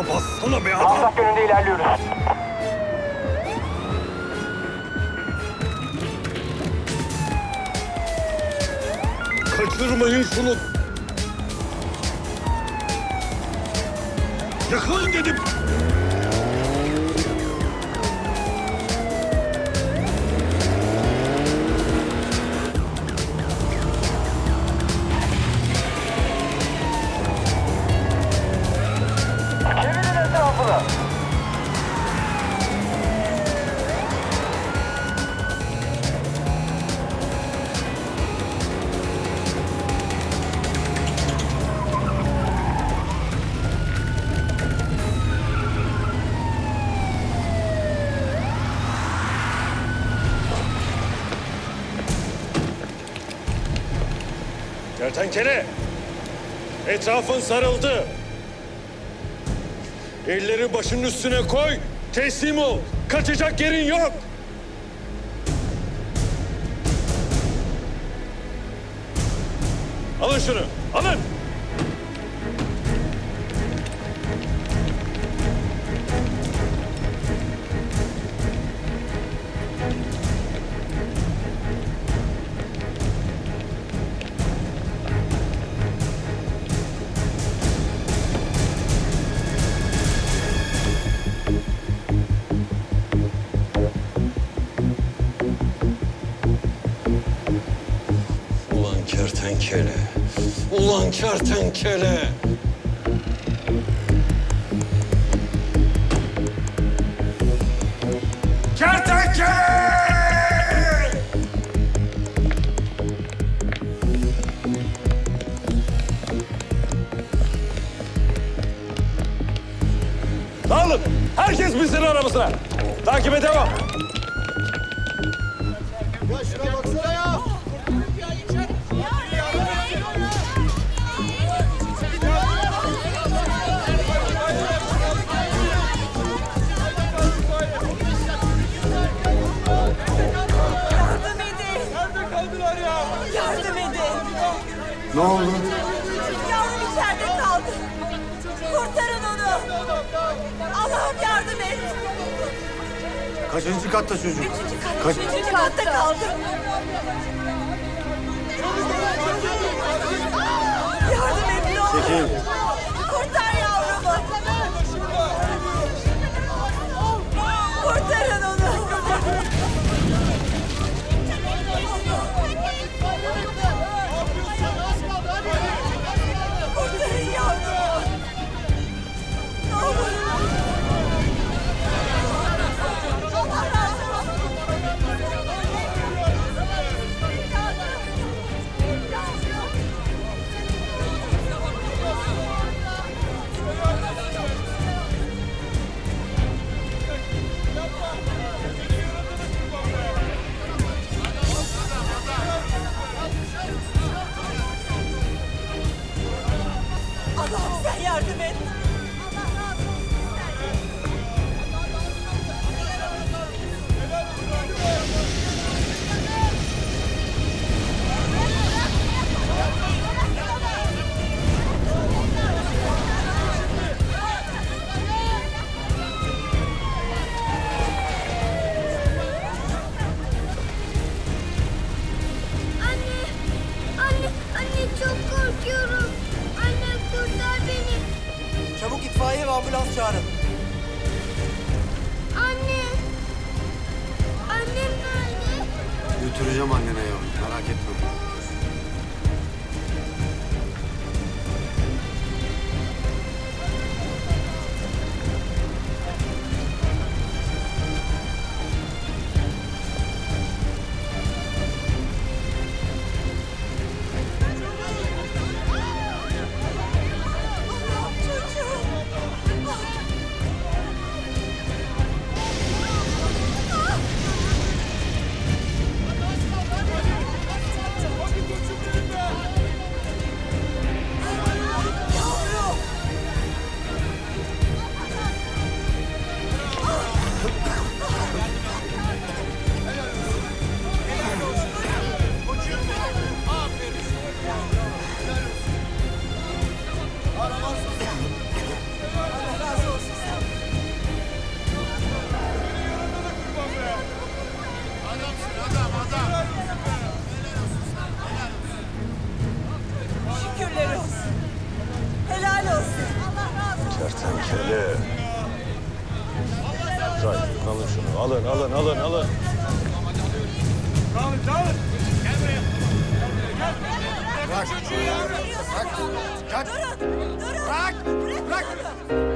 Gaza bassana be adam. Avsak yönünde ilerliyoruz. Kaçırmayın şunu. Yakalayın dedim. Kertenkele. Etrafın sarıldı. Elleri başının üstüne koy. Teslim ol. Kaçacak yerin yok. Alın şunu. Alın. Kertenkele. Ulan kertenkele. Kertenkele! Dağılın. Herkes bizlerin arabasına. Takibe devam. Yardım Ne oldu? Yavrum içeride kaldı. Kurtarın onu. Allah'ım yardım et. Kaçıncı katta çocuk? Üçüncü kat, Kaç- üçüncü katta kaldı. Yardım et ne olur. Çekil. Allah'ım sen yardım et. Ambulans çağırın. Anne. Annem nerede? Götüreceğim annene yavrum. Merak etme. Şöyle. Güzel. Alın şunu. Alın, alın, alın, alın. Tamam, tamam. Gel buraya. Gel. Bırak. Bırak. Bırak. Bırak. Bırak. Bırak. Bırak. Bırak. Bırak.